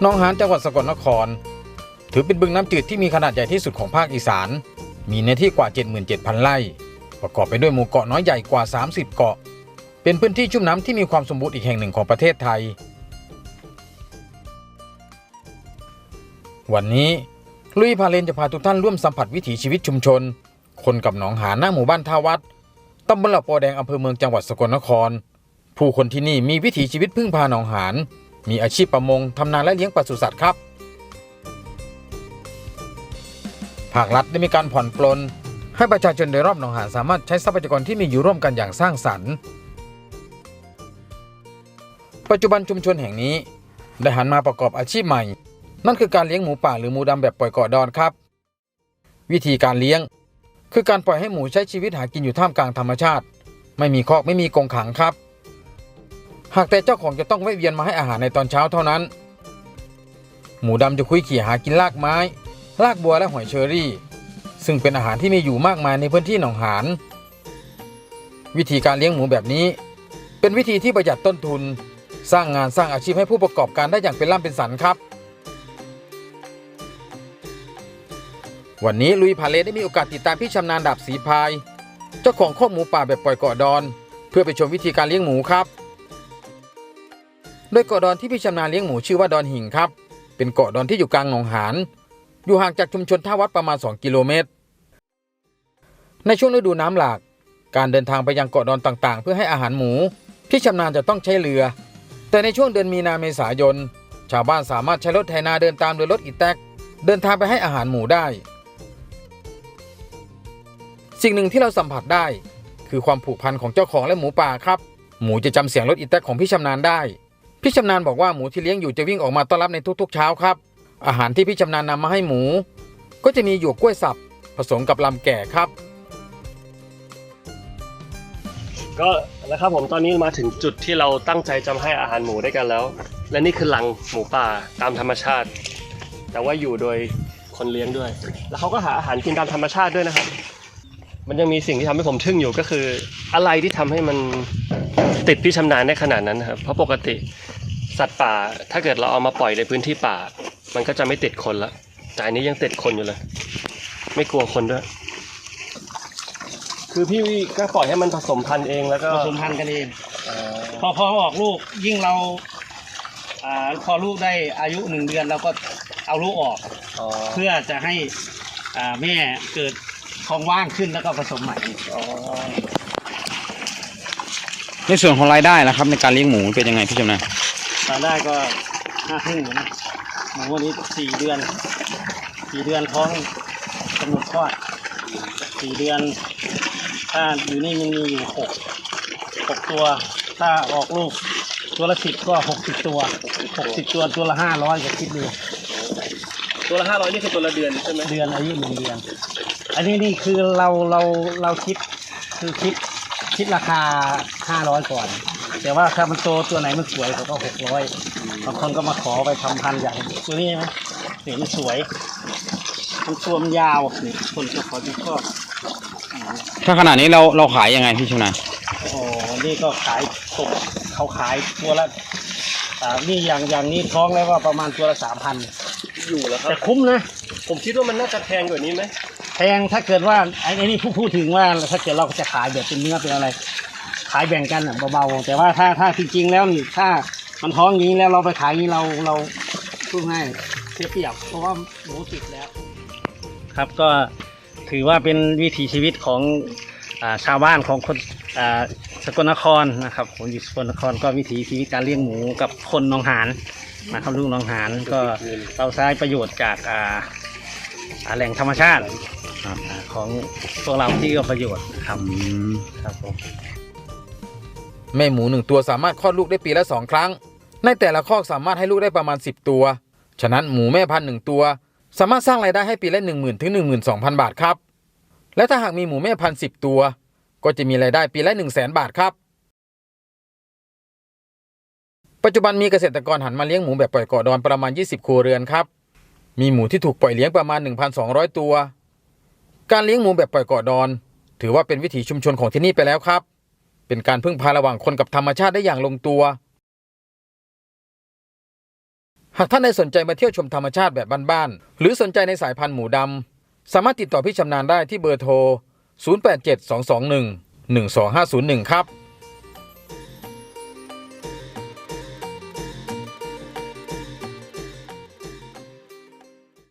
หนองหานจังหวัดสกลนคร ถือเป็นบึงน้ำจืดที่มีขนาดใหญ่ที่สุดของภาคอีสาน มีเนื้อที่กว่า 77,000 ไร่ ประกอบไปด้วยหมู่เกาะน้อยใหญ่กว่า 30 เกาะ เป็นพื้นที่ชุ่มน้ำที่มีความสมบูรณ์อีกแห่งหนึ่งของประเทศไทย วันนี้ลุยพาเลนจะพาทุกท่านร่วมสัมผัสวิถีชีวิตชุมชน คนกับหนองหานหน้าหมู่บ้านท่าวัดตำบลหละปอแดงอำเภอเมืองจังหวัดสกลนคร ผู้คนที่นี่มีวิถีชีวิตพึ่งพาหนองหาน มีอาชีพประมงทำนาและเลี้ยงปศุสัตว์ครับ ภาครัฐได้มีการผ่อนปลน ให้ประชาชนโดยรอบหนองหานสามารถใช้ทรัพยากรที่มีอยู่ร่วมกันอย่างสร้างสรรค์ ปัจจุบันชุมชนแห่งนี้ ได้หันมาประกอบอาชีพใหม่ นั่นคือการเลี้ยงหมูป่าหรือหมูดำแบบปล่อยเกาะดอนครับ วิธีการเลี้ยง คือการปล่อยให้หมูใช้ชีวิตหากินอยู่ท่ามกลางธรรมชาติ ไม่มีคอกไม่มีกรงขังครับ หากแต่เจ้าของจะต้องแวะเวียนมาให้อาหารในตอนเช้าเท่านั้น หมูดำจะคุยขี่หากินรากไม้ รากบัวและหอยเชอรี่ ซึ่งเป็นอาหารที่มีอยู่มากมายในพื้นที่หนองหาน วิธีการเลี้ยงหมูแบบนี้ เป็นวิธีที่ประหยัดต้นทุน สร้างงานสร้างอาชีพให้ผู้ประกอบการได้อย่างเป็นร่ำเป็นสันครับ วันนี้ลุยพาเลได้มีโอกาสติดตามพี่ชำนาญดาบสีพาย เจ้าของข้อกหมูป่าแบบปล่อยเกาะดอน เพื่อไปชมวิธีการเลี้ยงหมูครับ โดยเกาะดอนที่พี่ชำนาญเลี้ยงหมูชื่อว่าดอนหิ่งครับ เป็นเกาะดอนที่อยู่กลางหนองหานอยู่ห่างจากชุมชนท่าวัดประมาณ 2 กิโลเมตร ในช่วงฤดูน้ำหลาก การเดินทางไปยังเกาะดอนต่างๆ เพื่อให้อาหารหมู พี่ชำนาญจะต้องใช้เรือ แต่ในช่วงเดือนมีนาเมษายน ชาวบ้านสามารถใช้รถไถนาเดินตามโดยรถอีแตกเดินทางไปให้อาหารหมูได้ สิ่งหนึ่งที่เราสัมผัสได้ คือความผูกพันของเจ้าของและหมูป่าครับ หมูจะจำเสียงรถอีแตกของพี่ชำนาญได้ พี่ชำนาญบอกว่าหมูที่เลี้ยงอยู่จะวิ่งออกมาต้อนรับในทุกๆเช้าครับ อาหารที่พี่ชำนาญนำมาให้หมู ก็จะมีหยวกกล้วยสับผสมกับลำแก่ครับ ก็นะครับผมตอนนี้มาถึงจุดที่เราตั้งใจจะให้อาหารหมูด้วยกันแล้ว และนี่คือหลังหมูป่าตามธรรมชาติ แต่ว่าอยู่โดยคนเลี้ยงด้วย แล้วเขาก็หาอาหารกินตามธรรมชาติด้วยนะครับ มันยังมีสิ่งที่ทำให้ผมทึ่งอยู่ก็คือ อะไรที่ทำให้มันติดพี่ชำนาญได้ขนาดนั้นนครับ เพราะปกติ สัตว์ป่าถ้าเกิดเราเอามาปล่อยในพื้นที่ป่า มันก็จะไม่ติดคนละแต่อันนี้ยังติดคนอยู่เลย ไม่กลัวคนด้วย คือพี่ก็ปล่อยให้มันผสมพันธุ์เองแล้วก็ผสมพันธุ์กันเอง เอ่อพอพอออกลูกยิ่งเราอ่าพอลูกได้อายุหนึ่งเดือนเราก็เอาลูกออก อ๋อเพื่อจะให้อ่าแม่เกิดท้องว่างขึ้นแล้วก็ผสมใหม่ อ๋อในส่วนของรายได้นะครับในการเลี้ยงหมูเป็นยังไงพี่ชมนะ ตอนได้ก็ห้าครึ่งอยู่นะหมูวันนี้สี่เดือนสี่เดือนท้องกำหนดคลอดสี่เดือน ถ้าอยู่นี่มันมีอยู่หกหกตัว ถ้าออกลูกตัวละสิบก็หกสิบตัวหกสิบตัวตัวละห้าร้อยก็คิดดูตัวละห้าร้อยนี่คือตัวละเดือนใช่ไหมเดือนอายุหนึ่งเดือน อันนี้นี่คือเราเราเราคิดคือคิดคิดราคาห้าร้อยก่อน แต่ว่าถ้ามันโตตัวไหนมันสวยเขาก็หกร้อยบางคนก็มาขอไปทำพันธุ์อย่างตัวนี้ใช่ไหมนี่มันสวยมันตัวมันยาวนี่คนจะขอที่ชอบอ่าถ้าขนาดนี้เราเราขายยังไงพี่ชมนะโอ้โหนี่ก็ขายตกเขาขายตัวละอ่านี่อย่างอย่างนี้ท้องแล้วว่าประมาณตัวละสามพันอยู่แล้วครับแต่คุ้มนะ ผมคิดว่ามันน่าจะแพงกว่านี้ไหมแพงถ้าเกิดว่าไอ้ไอ้นี่พูดพูดถึงว่าถ้าเกิดเราจะขายแบบเป็นเนื้อเป็นอะไร ขายแบ่งกันอะเบาๆแต่ว่าถ้าถ้าจริงๆแล้วนี่ถ้ามันท้องอย่างนี้แล้วเราไปขายอย่างนี้เราเราพูดง่ายเสียเปรียบเพราะว่าหมูติดแล้ว ครับก็ถือว่าเป็นวิถีชีวิตของอาชาวบ้านของคนอ่าสกลนครนะครับคนอยู่สกลนครก็วิถีชีวิตการเลี้ยงหมูกับคนหนองหานนะครับลูกหนองหานก็เราใช้ประโยชน์จากอ่าอ่าแหล่งธรรมชาติครับอ่าของพวกเราที่ก็ประโยชน์ครับอืมครับผม แม่หมูหนึ่งตัวสามารถคลอดลูกได้ปีละสองครั้ง ในแต่ละคอกสามารถให้ลูกได้ประมาณ 10 ตัว ฉะนั้นหมูแม่พันธุ์หนึ่งตัว สามารถสร้างรายได้ให้ปีละ 1 0,000ถึง12,000 บาทครับ และถ้าหากมีหมูแม่พันธุ์10 ตัว ก็จะมีรายได้ปีละ 1 0 0 0 0แบาทครับ ปัจจุบันมีเกษตรกรหันมาเลี้ยงหมูแบบปล่อยเกาะดอนประมาณ 20 ครัวเรือนครับ มีหมูที่ถูกปล่อยเลี้ยงประมาณ 1,200 ตัว การเลี้ยงหมูแบบปล่อยเกาะดอน ถือว่าเป็นวิถีชุมชนของที่นี่ไปแล้วครับ เป็นการพึ่งพาระหว่างคนกับธรรมชาติได้อย่างลงตัว หากท่านใดสนใจมาเที่ยวชมธรรมชาติแบบบ้านๆ หรือสนใจในสายพันธุ์หมูดำ สามารถติดต่อพี่ชำนาญได้ที่เบอร์โทร 087221 12501 ครับ